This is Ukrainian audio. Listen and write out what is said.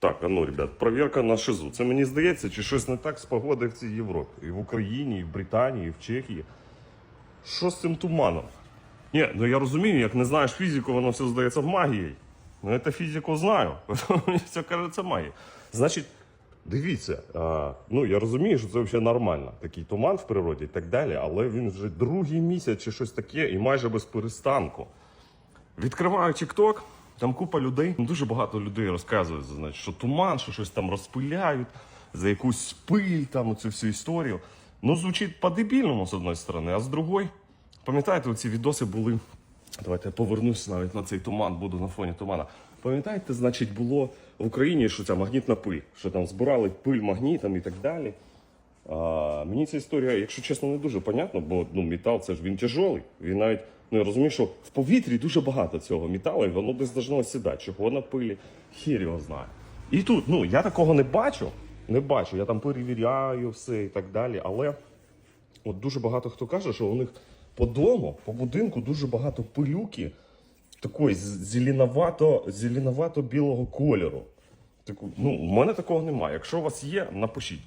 Так, а ну, ребят, провірка на шизу. Це мені здається, чи щось не так з погодою в цій Європі. І в Україні, і в Британії, і в Чехії. Що з цим туманом? Ні, ну я розумію, як не знаєш фізику, воно все здається магією. Ну, я фізику знаю. Мені все кажеться магією. Значить, дивіться, а, ну я розумію, що це взагалі нормально. Такий туман в природі і так далі, але він вже другий місяць чи щось таке, і майже без перестанку. Відкриваю TikTok, там купа людей. Дуже багато людей розказують, значить, що туман, що щось там розпиляють, за якусь пиль, там цю всю історію. Ну, звучить по-дебільному, з одної сторони, а з другої, пам'ятаєте, ці відоси були. Давайте я повернусь навіть на цей туман, буду на фоні тумана. Пам'ятаєте, значить, було в Україні, що ця магнітна пиль, що там збирали пиль магнітом і так далі. А, мені ця історія, якщо чесно, не дуже понятно, бо ну, метал це ж він тяжелий. Він навіть ну, я розумію, що в повітрі дуже багато цього металу, і воно десь должно сідати. Чого на пилі? Хір його знає. І тут, ну, я такого не бачу. Не бачу. Я там перевіряю все і так далі. Але от дуже багато хто каже, що у них по дому, по будинку дуже багато пилюки такої зеленовато, зеленовато білого кольору. Таку, ну, у мене такого немає. Якщо у вас є, напишіть.